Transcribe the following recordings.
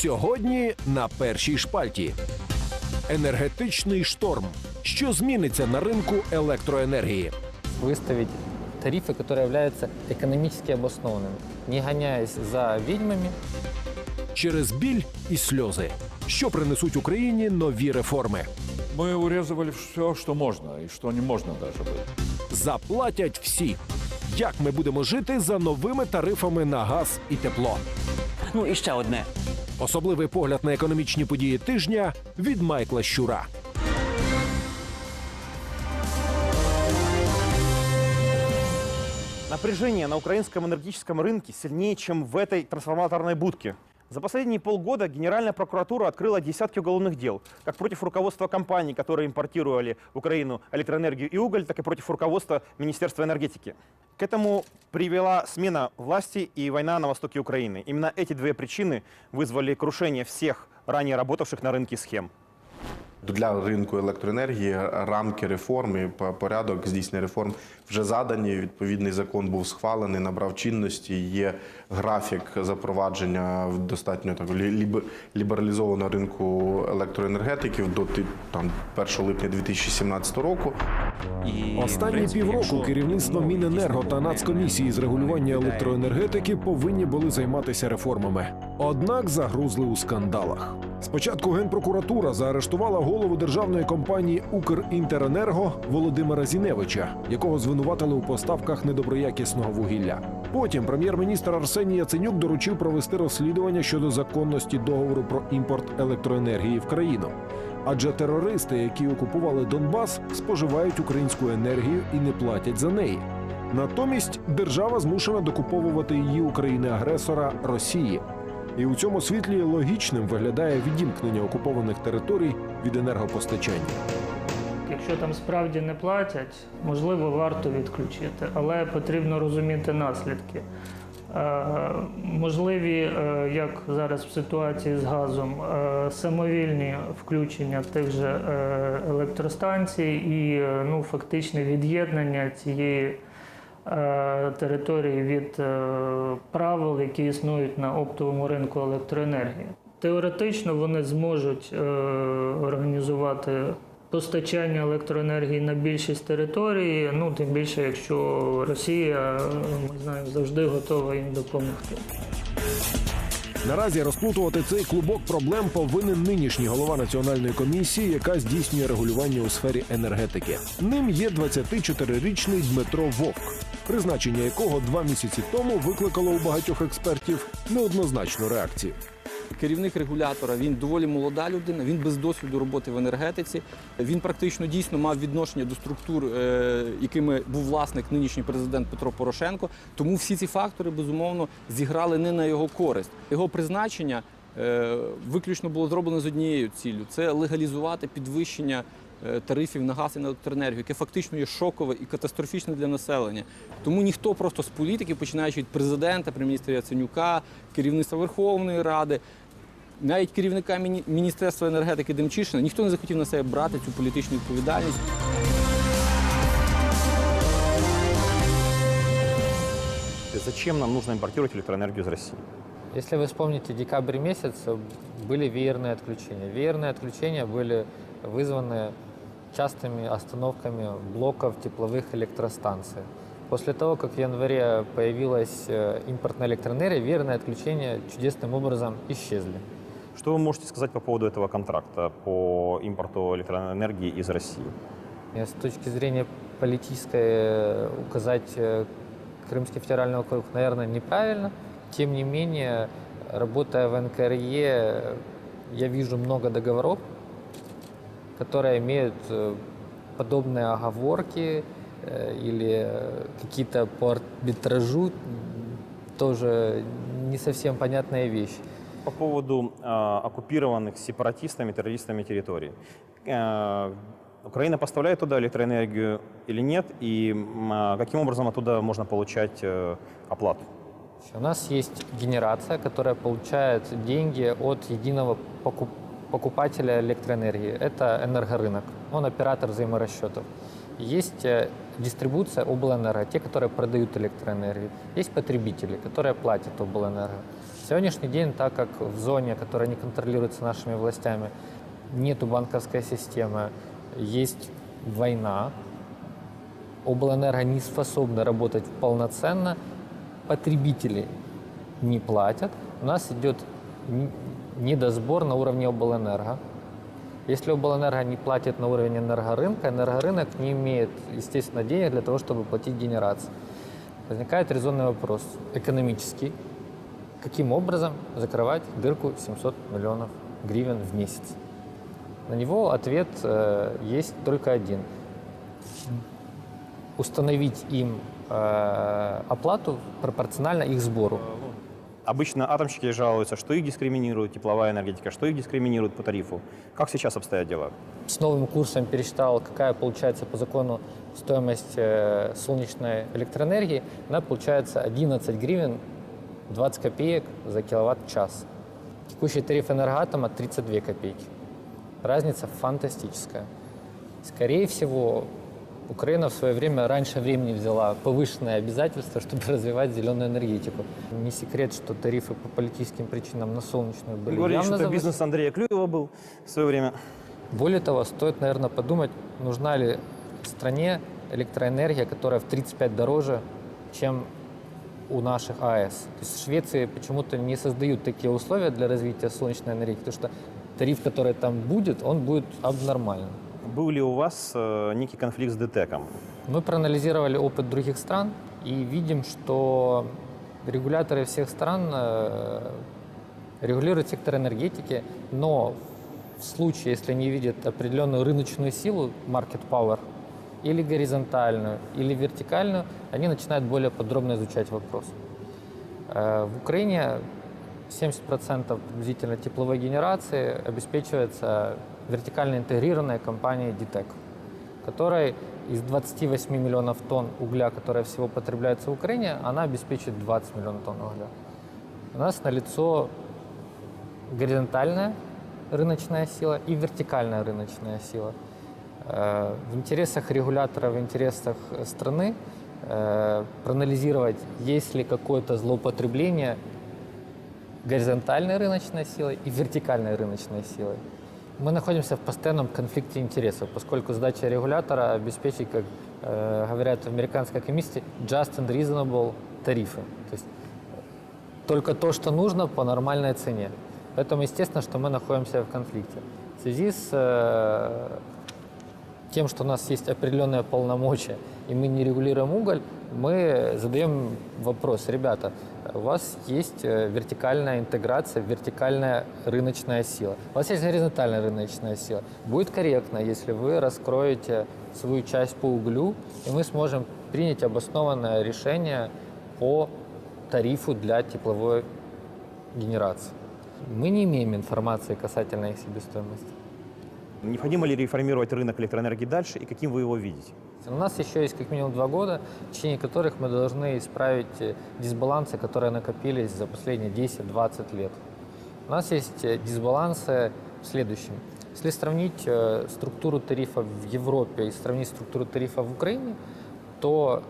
Сьогодні на першій шпальті. Енергетичний шторм. Що зміниться на ринку електроенергії? выставить тарифы, которые являются экономически обоснованными, не гоняясь за ведьмами, Через біль і сльози. Що принесуть Україні нові реформи? Мы урезывали все, что можно и что не можно даже было. Заплатять всі. Як ми будемо жити за новими тарифами на газ і тепло? Ну і ще одне. Особливий погляд на економічні події тижня від Майкла Щура. Напряжение на украинском энергетическом рынке сильнее, чем в этой трансформаторной будке. За последние полгода Генеральная прокуратура открыла десятки уголовных дел, как против руководства компаний, которые импортировали в Украину электроэнергию и уголь, так и против руководства Министерства энергетики. К этому привела смена власти и война на востоке Украины. Именно эти две причины вызвали крушение всех ранее работавших на рынке схем. Для ринку електроенергії рамки реформи, порядок здійснення реформ вже задані. Відповідний закон був схвалений, набрав чинності. Є графік запровадження в достатньо так лібералізованого ринку електроенергетики до там 1 липня 2017 року. І, Останні півроку керівництво ну, Міненерго та Нацкомісії з регулювання електроенергетики повинні були займатися реформами. Однак загрузли у скандалах. Спочатку генпрокуратура заарештувала голову державної компанії Укрінтеренерго Володимира Зіневича, якого звинуватили у поставках недоброякісного вугілля. Потім прем'єр-міністр Арсеній Яценюк доручив провести розслідування щодо законності договору про імпорт електроенергії в країну. Адже терористи, які окупували Донбас, споживають українську енергію і не платять за неї. Натомість держава змушена докуповувати її у країни-агресора Росії. І у цьому світлі логічним виглядає відімкнення окупованих територій від енергопостачання. Якщо там справді не платять, можливо, варто відключити, але потрібно розуміти наслідки. Е, можливі, е, як зараз в ситуації з газом, е, самовільні включення тих же електростанцій і ну, фактичне від'єднання цієї території від е, правил, які існують на оптовому ринку електроенергії. Теоретично вони зможуть е, організувати постачання електроенергії на більшість території, ну тим більше, якщо Росія, е, ми знаємо, завжди готова їм допомогти. Наразі розплутувати цей клубок проблем повинен нинішній голова національної комісії, яка здійснює регулювання у сфері енергетики. Ним є 24-річний Дмитро Вовк, призначення якого два місяці тому викликало у багатьох експертів неоднозначну реакцію. Керівник регулятора він доволі молода людина, він без досвіду роботи в енергетиці. Він практично дійсно мав відношення до структур, е, якими був власник нинішній президент Петро Порошенко. Тому всі ці фактори безумовно зіграли не на його користь. Його призначення е, виключно було зроблено з однією ціллю це легалізувати підвищення. е, Тарифів на газ і на електроенергію, яке фактично є шокове і катастрофічне для населення. Тому ніхто просто з політиків, починаючи від президента, прем'єр-міністра Яценюка, керівництва Верховної Ради, навіть керівника Міні- Міністерства енергетики Демчишина, ніхто не захотів на себе брати цю політичну відповідальність. Зачем нам нужно импортировать электроэнергию из России? Если вы вспомните декабрь месяц, были веерные отключения. Веерные отключения были вызваны частыми остановками блоков тепловых электростанций. После того, как в январе появилась э, импортная электроэнергия, веерные отключения чудесным образом исчезли. Что вы можете сказать по поводу этого контракта по импорту электроэнергии из России? С точки зрения политической э, указать э, Крымский федеральный округ, наверное, неправильно. Тем не менее, работая в НКРЕ, я вижу много договоров, которые имеют э, подобные оговорки или какие-то по арбитражу тоже не совсем понятная вещь. По поводу э, оккупированных сепаратистами, террористами территорий. Э, Украина поставляет туда электроэнергию или нет? И м, а каким образом оттуда можно получать э, оплату? У нас есть генерация, которая получает деньги от единого покуп- покупателя электроэнергии. Это энергорынок. Он оператор взаиморасчетов. Есть э, дистрибуция облэнерго, те, которые продают электроэнергию. Есть потребители, которые платят облэнерго. Сегодняшний день, так как в зоне, которая не контролируется нашими властями, нету банковской системы, есть война, облэнерго не способны работать полноценно, потребители не платят, у нас идет недосбор на уровне облэнерго. Если облэнерго не платит на уровень энергорынка, энергорынок не имеет, естественно, денег для того, чтобы платить генерации. Возникает резонный вопрос экономический. Каким образом закрывать дырку 700 миллионов гривен в месяц? На него ответ э, есть только один. Установить им э, оплату пропорционально их сбору. Обычно атомщики жалуются, что их дискриминирует тепловая энергетика, что их дискриминирует по тарифу. Как сейчас обстоят дела? С новым курсом пересчитал, какая получается по закону стоимость э, солнечной электроэнергии. Она получается 11 гривен 20 копеек за киловатт-час. Текущий тариф энергоатома 32 копейки. Разница фантастическая. Скорее всего, Украина в свое время раньше времени взяла повышенные обязательства, чтобы развивать зеленую энергетику. Не секрет, что тарифы по политическим причинам на солнечную были Говорили, явно что завышены. бизнес Андрея Клюева был в свое время. Более того, стоит, наверное, подумать, нужна ли стране электроэнергия, которая в 35 дороже, чем у наших АЭС. То есть в Швеции почему-то не создают такие условия для развития солнечной энергии, потому что тариф, который там будет, он будет абнормальным. Был ли у вас э, некий конфликт с ДТЭКом? Мы проанализировали опыт других стран и видим, что регуляторы всех стран э, регулируют сектор энергетики, но в случае, если они видят определенную рыночную силу, market power, или горизонтальную, или вертикальную, они начинают более подробно изучать вопрос. Э, В Украине 70% приблизительно тепловой генерации обеспечивается вертикально интегрированной компанией DTEC, которая из 28 миллионов тонн угля, которая всего потребляется в Украине, она обеспечивает 20 миллионов тонн угля. У нас налицо горизонтальная рыночная сила и вертикальная рыночная сила. Э, В интересах регулятора, в интересах э, страны э, проанализировать, есть ли какое-то злоупотребление горизонтальной рыночной силой и вертикальной рыночной силой. Мы находимся в постоянном конфликте интересов, поскольку задача регулятора обеспечить, как э, говорят в американской комиссии, just and reasonable тарифы. То есть только то, что нужно по нормальной цене. Поэтому естественно, что мы находимся в конфликте. В связи с э, тем, что у нас есть определенные полномочия, и мы не регулируем уголь, мы задаем вопрос, ребята, у вас есть э, вертикальная интеграция, вертикальная рыночная сила. У вас есть горизонтальная рыночная сила. Будет корректно, если вы раскроете свою часть по углю, и мы сможем принять обоснованное решение по тарифу для тепловой генерации. Мы не имеем информации касательно их себестоимости. Необходимо ли реформировать рынок электроэнергии дальше и каким вы его видите? У нас еще есть как минимум два года, в течение которых мы должны исправить э, дисбалансы, которые накопились за последние 10-20 лет. У нас есть э, дисбалансы в следующем. Если сравнить э, структуру тарифов в Европе и сравнить структуру тарифов в Украине, то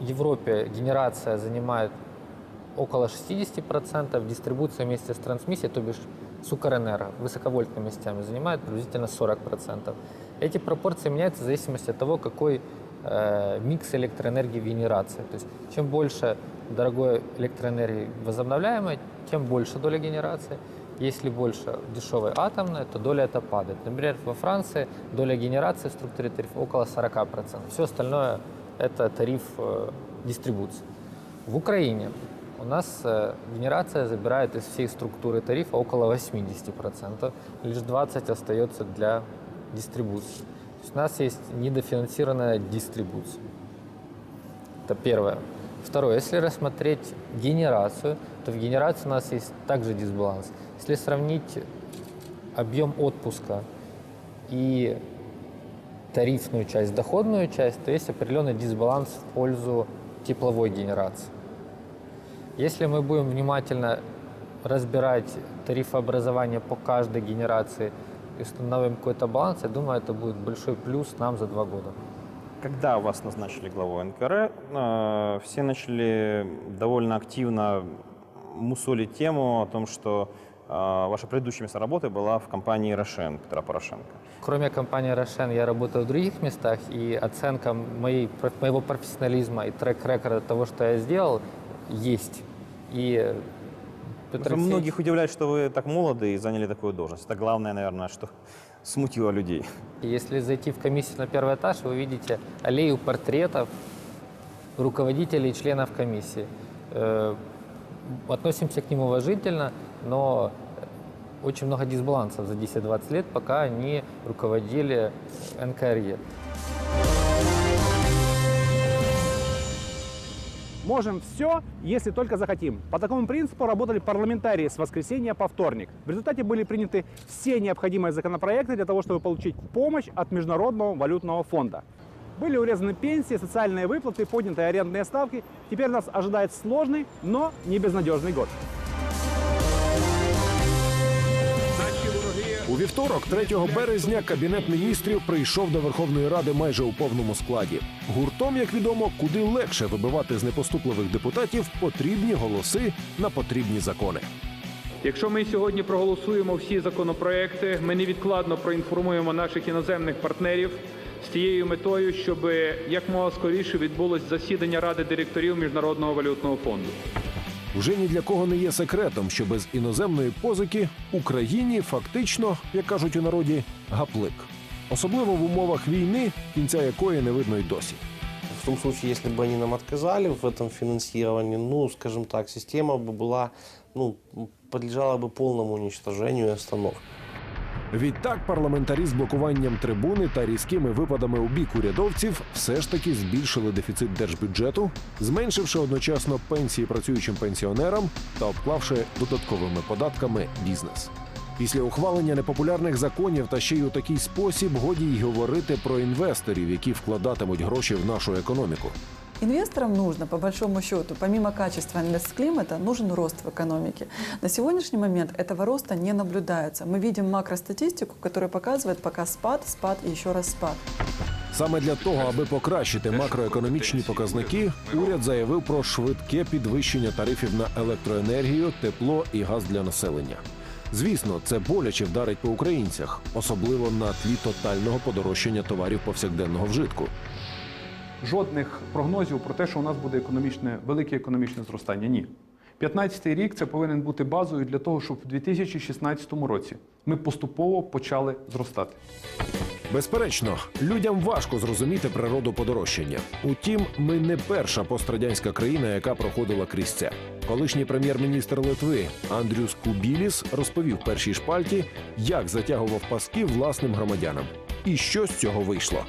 в Европе генерация занимает около 60%, дистрибуция вместе с трансмиссией, то бишь с Укрэнерго, высоковольтными сетями, занимает приблизительно 40%. Эти пропорции меняются в зависимости от того, какой э, микс электроэнергии в генерации. То есть чем больше дорогой электроэнергии возобновляемой, тем больше доля генерации. Если больше дешевой атомной, то доля эта падает. Например, во Франции доля генерации в структуре тарифа около 40%. Все остальное – это тариф э, дистрибуции. В Украине у нас э, генерация забирает из всей структуры тарифа около 80%, лишь 20% остается для дистрибуции. То есть у нас есть недофинансированная дистрибуция. Это первое. Второе, если рассмотреть генерацию, то в генерации у нас есть также дисбаланс. Если сравнить объем отпуска и тарифную часть, доходную часть, то есть определенный дисбаланс в пользу тепловой генерации. Если мы будем внимательно разбирать тарифообразование по каждой генерации и установим какой-то баланс, я думаю, это будет большой плюс нам за два года. Когда вас назначили главой НКР, э, все начали довольно активно мусолить тему о том, что а, ваша предыдущая место работы была в компании «Рошен» Петра Порошенко. Кроме компании «Рошен», я работаю в других местах, и оценка моей, моего профессионализма и трек-рекорда того, что я сделал, есть. И э, Просто Алексеевич- многих удивляет, что вы так молоды и заняли такую должность. Это главное, наверное, что смутило людей. Если зайти в комиссию на первый этаж, вы увидите аллею портретов руководителей и членов комиссии. Э, Относимся к ним уважительно, но очень много дисбалансов за 10-20 лет, пока они руководили НКРЕ. Можем все, если только захотим. По такому принципу работали парламентарии с воскресенья по вторник. В результате были приняты все необходимые законопроекты для того, чтобы получить помощь от Международного валютного фонда. Были урезаны пенсии, социальные выплаты, подняты арендные ставки. Теперь нас ожидает сложный, но не безнадежный год. У вівторок, 3 березня, кабінет міністрів прийшов до Верховної Ради майже у повному складі. Гуртом, як відомо, куди легше вибивати з непоступливих депутатів потрібні голоси на потрібні закони. Якщо ми сьогодні проголосуємо всі законопроекти, ми невідкладно проінформуємо наших іноземних партнерів з тією метою, щоб якмога скоріше відбулось засідання Ради директорів Міжнародного валютного фонду. Уже ні для кого не є секретом, що без іноземної позики Україні фактично, як кажуть у народі, гаплик. Особливо в умовах війни, кінця якої не видно й досі. В том случае, если бы они нам отказали в этом финансировании, ну, скажем так, система бы была, ну, подлежала бы полному уничтожению и остановке. Відтак парламентарі з блокуванням трибуни та різкими випадами у бік урядовців все ж таки збільшили дефіцит держбюджету, зменшивши одночасно пенсії працюючим пенсіонерам та обклавши додатковими податками бізнес. Після ухвалення непопулярних законів та ще й у такий спосіб годі й говорити про інвесторів, які вкладатимуть гроші в нашу економіку. Инвесторам нужно, по большому счету, помимо качества инвестклимата, нужен рост в экономике. На сегодняшний момент этого роста не наблюдается. Мы видим макростатистику, которая показывает пока спад, спад и еще раз спад. Саме для того, аби покращити макроекономічні показники, уряд заявив про швидке підвищення тарифів на електроенергію, тепло і газ для населення. Звісно, це боляче вдарить по українцях, особливо на тлі тотального подорожчання товарів повсякденного вжитку. Жодних прогнозів про те, що у нас буде економічне, велике економічне зростання. Ні. 15-й рік це повинен бути базою для того, щоб в 2016 році ми поступово почали зростати. Безперечно, людям важко зрозуміти природу подорожчання. Утім, ми не перша пострадянська країна, яка проходила крізь це. Колишній прем'єр-міністр Литви Андрюс Кубіліс розповів першій шпальті, як затягував паски власним громадянам, і що з цього вийшло.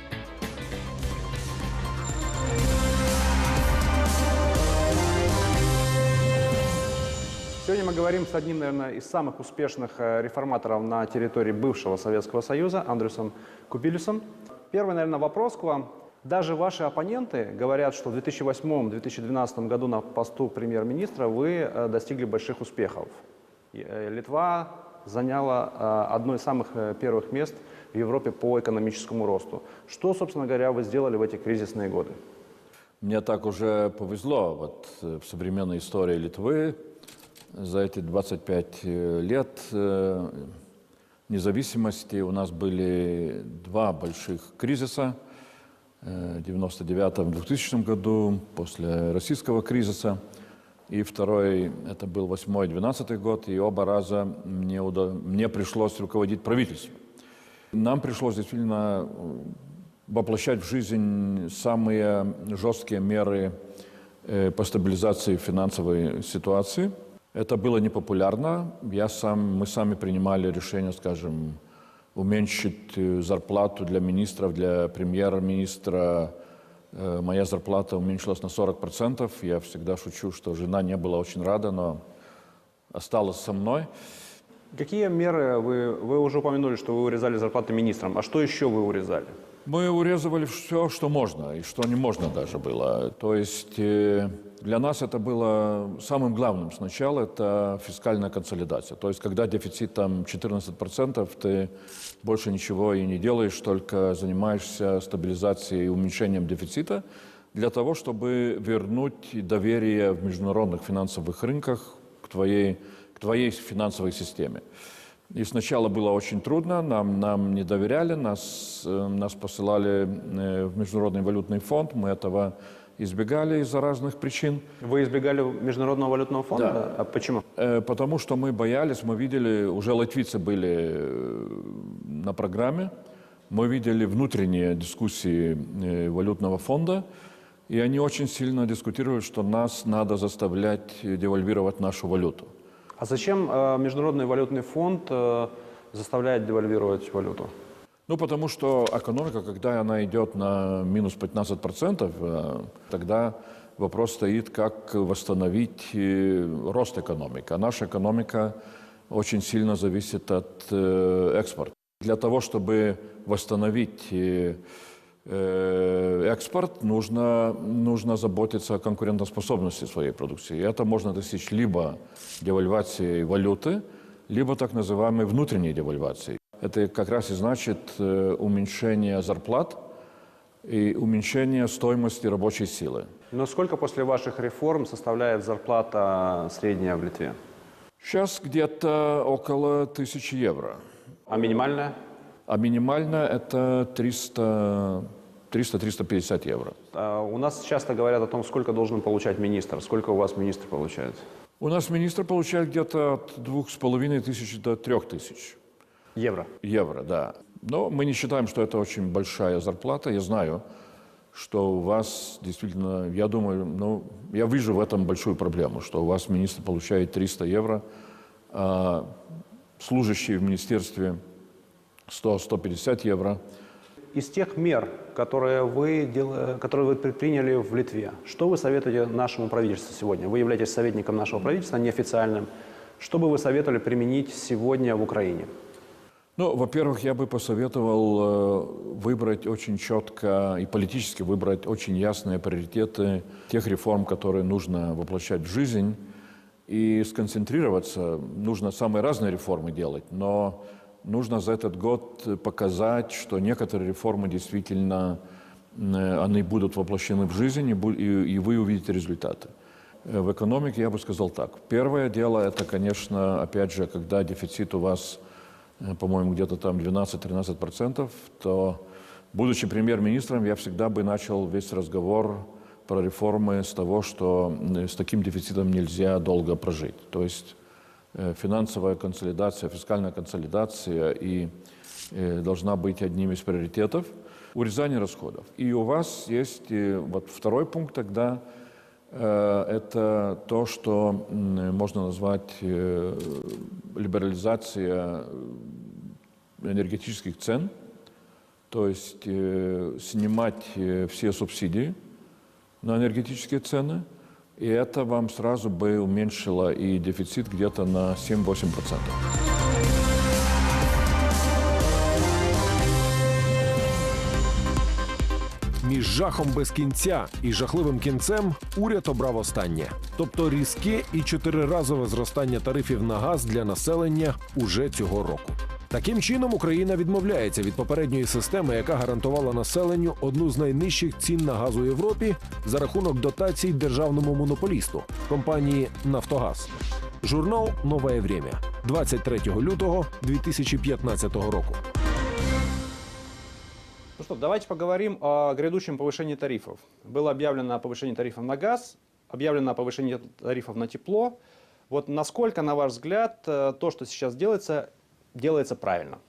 Сегодня мы говорим с одним, наверное, из самых успешных э, реформаторов на территории бывшего Советского Союза, Андрюсом Кубилюсом. Первый, наверное, вопрос к вам. Даже ваши оппоненты говорят, что в 2008-2012 году на посту премьер-министра вы э, достигли больших успехов. Э, Литва заняла одно из самых первых мест в Европе по экономическому росту. Что, собственно говоря, вы сделали в эти кризисные годы? Мне так уже повезло вот в современной истории Литвы за эти 25 лет э, независимости у нас были два больших кризиса. Э, В 99-2000 году, после российского кризиса. И второй, это был 8-12 год, и оба раза мне, уда- мне пришлось руководить правительством. Нам пришлось действительно э, воплощать в жизнь самые жесткие меры э, по стабилизации финансовой ситуации. Это было непопулярно. Я сам, мы сами принимали решение, скажем, уменьшить э, зарплату для министров, для премьер-министра. Э, Моя зарплата уменьшилась на 40%. Я всегда шучу, что жена не была очень рада, но осталась со мной. Какие меры вы, вы уже упомянули, что вы урезали зарплаты министрам, а что еще вы урезали? Мы урезывали все, что можно, и что не можно даже было. То есть э, для нас это было самым главным сначала, это фискальная консолидация. То есть когда дефицит там 14%, ты больше ничего и не делаешь, только занимаешься стабилизацией и уменьшением дефицита для того, чтобы вернуть доверие в международных финансовых рынках к твоей, к твоей финансовой системе. И сначала было очень трудно, нам, нам не доверяли, нас, э, нас посылали э, в Международный валютный фонд, мы этого избегали из-за разных причин. Вы избегали Международного валютного фонда? Да. А почему? Э, Потому что мы боялись, мы видели, уже латвийцы были на программе, мы видели внутренние дискуссии валютного фонда, и они очень сильно дискутировали, что нас надо заставлять девальвировать нашу валюту. А зачем э, Международный валютный фонд э, заставляет девальвировать валюту? Ну, потому что экономика, когда она идет на минус 15%, э, тогда вопрос стоит, как восстановить э, рост экономики. А наша экономика очень сильно зависит от э, экспорта. Для того, чтобы восстановить э, э, экспорт, нужно, нужно заботиться о конкурентоспособности своей продукции. И это можно достичь либо девальвацией валюты, либо так называемой внутренней девальвацией. Это как раз и значит э, уменьшение зарплат и уменьшение стоимости рабочей силы. Но сколько после ваших реформ составляет зарплата средняя в Литве? Сейчас где-то около тысячи евро. А минимальная? А минимально это 300 300-350 евро. А У нас часто говорят о том, сколько должен получать министр. Сколько у вас министр получает? У нас министр получает где-то от двух с половиной тысяч до трех тысяч Евро. евро, да. Но мы не считаем, что это очень большая зарплата. Я знаю, что у вас действительно, я думаю, ну, я вижу в этом большую проблему, что у вас министр получает 300 евро, а служащий в министерстве 100-150 евро. Из тех мер, которые вы, дел- которые вы предприняли в Литве, что вы советуете нашему правительству сегодня? Вы являетесь советником нашего правительства, неофициальным. Что бы вы советовали применить сегодня в Украине? Ну, во-первых, я бы посоветовал э, выбрать очень четко и политически выбрать очень ясные приоритеты тех реформ, которые нужно воплощать в жизнь, и сконцентрироваться. Нужно самые разные реформы делать, но нужно за этот год показать, что некоторые реформы действительно э, они будут воплощены в жизнь, и, вы увидите результаты. Э, В экономике я бы сказал так. Первое дело, это, конечно, опять же, когда дефицит у вас э, по-моему, где-то там 12-13%, то, будучи премьер-министром, я всегда бы начал весь разговор про реформы с того, что с таким дефицитом нельзя долго прожить. То есть финансовая консолидация, фискальная консолидация и э, должна быть одним из приоритетов. Урезание расходов. И у вас есть э, вот второй пункт тогда, Э, это то, что можно назвать э, либерализация э, энергетических цен, то есть э, снимать э, все субсидии на энергетические цены, и это вам сразу бы уменьшило и дефицит где-то на 7-8%. Між жахом без кінця і жахливим кінцем уряд обрав останнє, тобто різке і чотириразове зростання тарифів на газ для населення уже цього року. Таким чином Україна відмовляється від попередньої системи, яка гарантувала населенню одну з найнижчих цін на газ у Європі за рахунок дотацій державному монополісту компанії Нафтогаз. Журнал Нове Время 23 лютого 2015 року. Ну что, давайте поговорим о грядущем повышении тарифов. Было объявлено о повышении тарифов на газ, объявлено о повышении тарифов на тепло. Вот насколько, на ваш взгляд, э, то, что сейчас делается, делается правильно?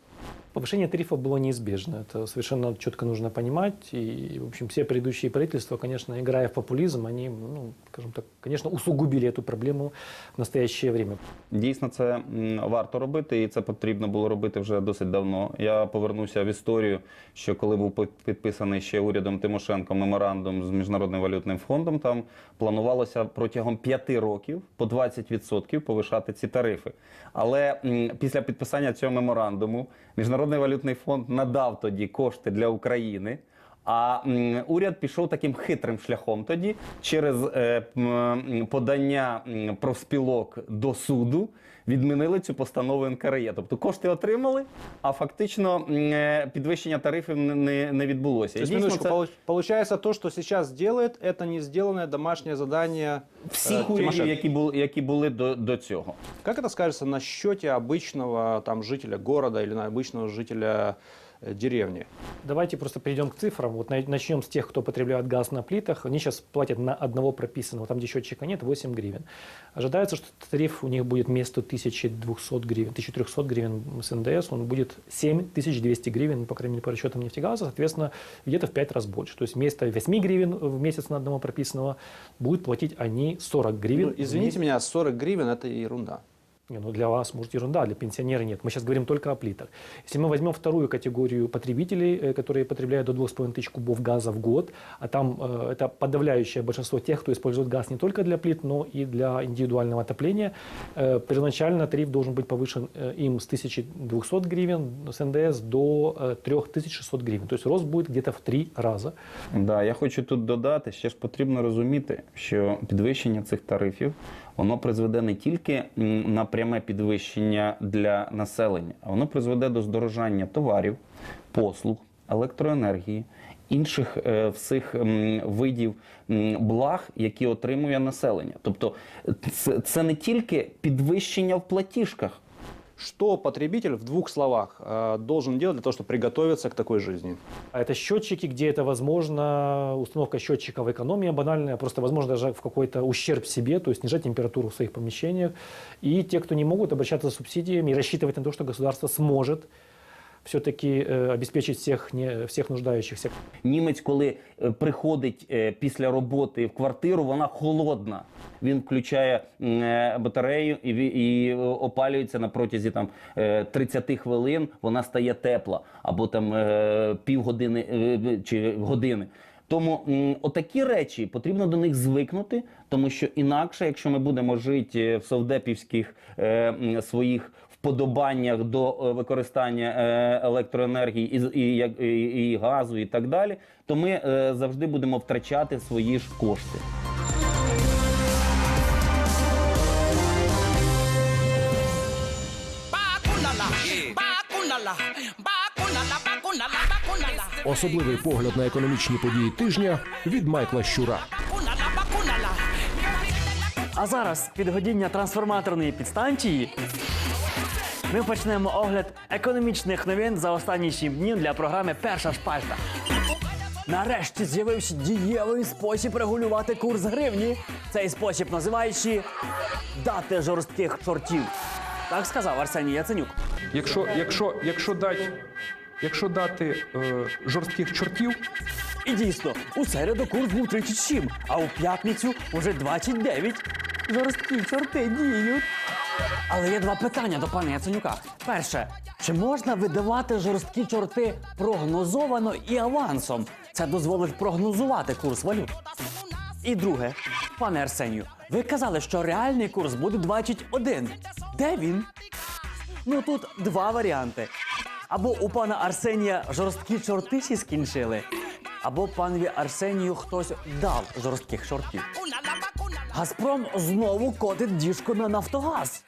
Повышение тарифов было неизбежно. Это совершенно четко нужно понимать. И, в общем, все предыдущие правительства, конечно, играя в популизм, они, ну, скажем так, конечно, усугубили эту проблему в настоящее время. Дійсно, це м, варто робити, і це потрібно було робити вже досить давно. Я повернуся в історію, що коли був пи- підписаний ще урядом Тимошенко меморандум з Міжнародним валютним фондом, там планувалося протягом п'яти років по 20% повишати ці тарифи. Але м, після підписання цього меморандуму Міжнародний валютний фонд надав тоді кошти для України. А уряд пішов таким хитрим шляхом тоді через е, подання про профспілок до суду відмінили цю постанову НКРЕ. Тобто кошти отримали, а фактично м, е, підвищення тарифів не- не, не відбулося. То І есть, дійсно, минуточку, це получ- получается, то, что сейчас делает, это не сделанное домашнее задание всіх э, урядів, Тимошенко. які були, які були до, до цього. Как это скажется на счете обычного там, жителя города или на обычного жителя э, Деревни? Давайте просто перейдем к цифрам. Вот на- начнем с тех, кто потребляет газ на плитах. Они сейчас платят на одного прописанного, там, где счетчика нет, 8 гривен. Ожидается, что тариф у них будет вместо 1200 гривен, 1300 гривен с НДС, он будет 7200 гривен, по крайней мере, по расчетам нефтегаза, соответственно, где-то в 5 раз больше. То есть вместо 8 гривен в месяц на одного прописанного будут платить они 40 гривен. Ну, извините меня, 40 гривен это ерунда. Не, ну для вас, может, ерунда, для пенсионера нет. Мы сейчас говорим только о плитах. Если мы возьмем вторую категорию потребителей, э, которые потребляют до 2,5 тысяч кубов газа в год, а там э, это подавляющее большинство тех, кто использует газ не только для плит, но и для индивидуального отопления, э, первоначально тариф должен быть повышен э, им с 1200 гривен с НДС до э, 3600 гривен. То есть рост будет где-то в три раза. Да, я хочу тут додати, ще ж потрібно розуміти, що підвищення цих тарифів воно призведе не тільки на пряме підвищення для населення, а воно призведе до здорожання товарів, послуг, електроенергії, інших е, всіх видів благ, які отримує населення. Тобто це не тільки підвищення в платіжках. Что потребитель в двух словах э, должен делать для того, чтобы приготовиться к такой жизни? А это счетчики, где это возможно, установка счетчиков экономия банальная, просто возможно даже в какой-то ущерб себе, то есть снижать температуру в своих помещениях. И те, кто не могут обращаться за субсидиями и рассчитывать на то, что государство сможет все-таки э, обеспечить всех, не, всех нуждающихся. Німець, коли е, приходить е, після роботи в квартиру, вона холодна. Він включає е, батарею і, і опалюється на протязі там е, 30 хвилин. Вона стає тепла або там півгодини чи години. Тому отакі речі потрібно до них звикнути, тому що інакше, якщо ми будемо жити в совдепівських е, своїх вподобаннях до е, використання е, електроенергії і, і, і, і газу, і так далі, то ми е, завжди будемо втрачати свої ж кошти. Особливий погляд на економічні події тижня від Майкла Щура. А зараз підгодіння трансформаторної підстанції. Ми почнемо огляд економічних новин за останні 7 днів для програми Перша шпальта. Нарешті з'явився дієвий спосіб регулювати курс гривні. Цей спосіб називаючи дати жорстких чортів. Так сказав Арсеній Яценюк. Якщо, якщо, якщо дати, якщо дати е, жорстких чортів, І дійсно, у середу курс був 37, а у п'ятницю вже 29. Жорсткі чорти діють. Але є два питання до пана Яценюка. Перше, чи можна видавати жорсткі чорти прогнозовано і авансом? Це дозволить прогнозувати курс валют. І друге, пане Арсенію, ви казали, що реальний курс буде 21. Де він? Ну тут два варіанти. Або у пана Арсенія жорсткі чорти всі скінчили, або панові Арсенію хтось дав жорстких чортів. Газпром знову котить діжку на Нафтогаз.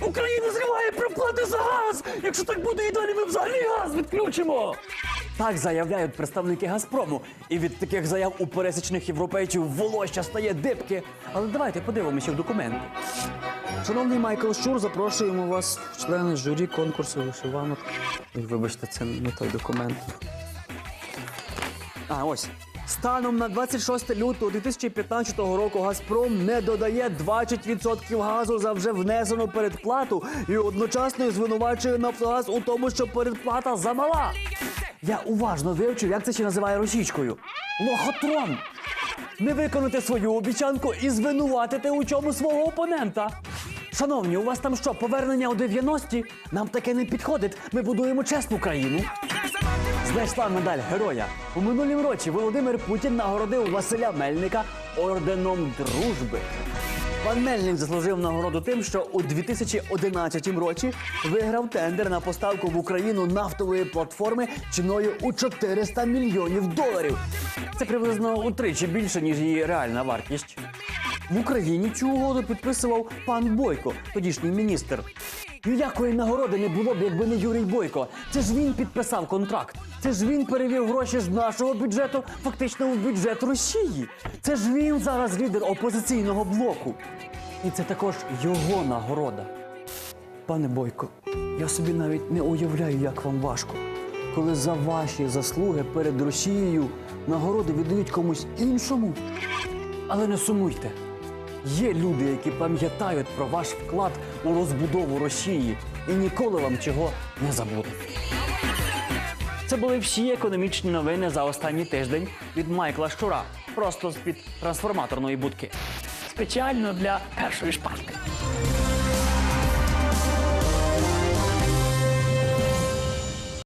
Україна зриває проплати за газ! Якщо так буде і далі, ми взагалі газ відключимо. Так заявляють представники Газпрому. І від таких заяв у пересічних європейців волосся стає дибки. Але давайте подивимося в документи. Шановний Майкл Щур, запрошуємо вас в члени журі конкурсу вишиванок. Вибачте, це не той документ. А, ось. Станом на 26 лютого 2015 року Газпром не додає 20% газу за вже внесену передплату і одночасно звинувачує Нафтогаз у тому, що передплата замала. Я уважно вивчив, як це ще називає російською. Лохотрон. Не виконати свою обіцянку і звинуватити у чому свого опонента. Шановні, у вас там що, повернення у 90-ті? Нам таке не підходить. Ми будуємо чесну країну. Знайшла медаль героя. У минулім році Володимир Путін нагородив Василя Мельника орденом дружби. Пан Мельник заслужив нагороду тим, що у 2011 році виграв тендер на поставку в Україну нафтової платформи ціною у 400 мільйонів доларів. Це приблизно утричі більше, ніж її реальна вартість. В Україні цю угоду підписував пан Бойко, тодішній міністр. Ніякої нагороди не було б, якби не Юрій Бойко. Це ж він підписав контракт. Це ж він перевів гроші з нашого бюджету фактично в бюджет Росії. Це ж він зараз лідер опозиційного блоку. І це також його нагорода. Пане Бойко, я собі навіть не уявляю, як вам важко, коли за ваші заслуги перед Росією нагороди віддають комусь іншому. Але не сумуйте. Є люди, які пам'ятають про ваш вклад у розбудову Росії і ніколи вам цього не забудуть. Це були всі економічні новини за останній тиждень від Майкла Щура, просто з-під трансформаторної будки. Спеціально для першої шпальти.